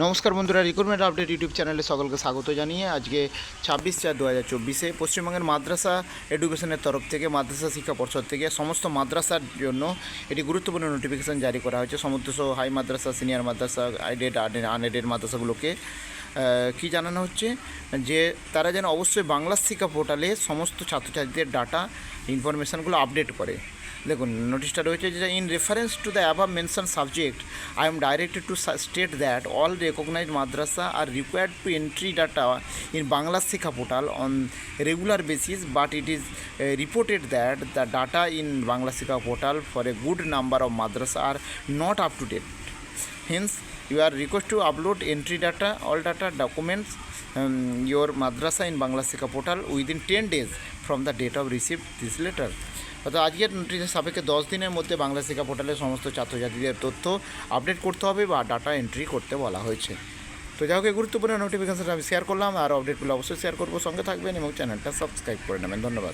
নমস্কার বন্ধুরা recruitment update YouTube চ্যানেলে সকলকে স্বাগত জানিয়ে আজকে ছাব্বিশ চার দু হাজার চব্বিশে পশ্চিমবঙ্গের মাদ্রাসা এডুকেশনের তরফ থেকে, মাদ্রাসা শিক্ষা পর্ষদ থেকে সমস্ত মাদ্রাসার জন্য এটি গুরুত্বপূর্ণ নোটিফিকেশন জারি করা হয়েছে। সমস্ত হাই মাদ্রাসা সিনিয়র মাদ্রাসা আইডেড আনএডেড মাদ্রাসাগুলোকে কি জানানো হচ্ছে? যে তারা যেন অবশ্যই বাংলা শিক্ষা পোর্টালে সমস্ত ছাত্রছাত্রীদের ডাটা ইনফরমেশানগুলো আপডেট করে। দেখুন নোটিশটা রয়েছে যে in reference to the above mention subject I am directed to state that all recognise madrasa are required to entry data in Bangla Shiksha portal on regular basis but it is reported that the data in Bangla Shiksha portal for a good number of madrasa are not up to date hence you are requested to upload entry data all data documents um, your madrasa in bangla শিক্ষা portal within 10 days from the date of received this letter. অর্থাৎ আজকের নোটিশের সাপেক্ষে দশ দিনের মধ্যে বাংলা শিক্ষা পোর্টালে সমস্ত ছাত্রছাত্রীদের তথ্য আপডেট করতে হবে বা ডাটা এন্ট্রি করতে বলা হয়েছে। তো যাই হোক গুরুত্বপূর্ণ নোটিফিকেশনটা আমি শেয়ার করলাম আর আপডেটগুলো অবশ্যই শেয়ার করব। সঙ্গে থাকবেন এবং চ্যানেলটা সাবস্ক্রাইব করে নেবেন। ধন্যবাদ।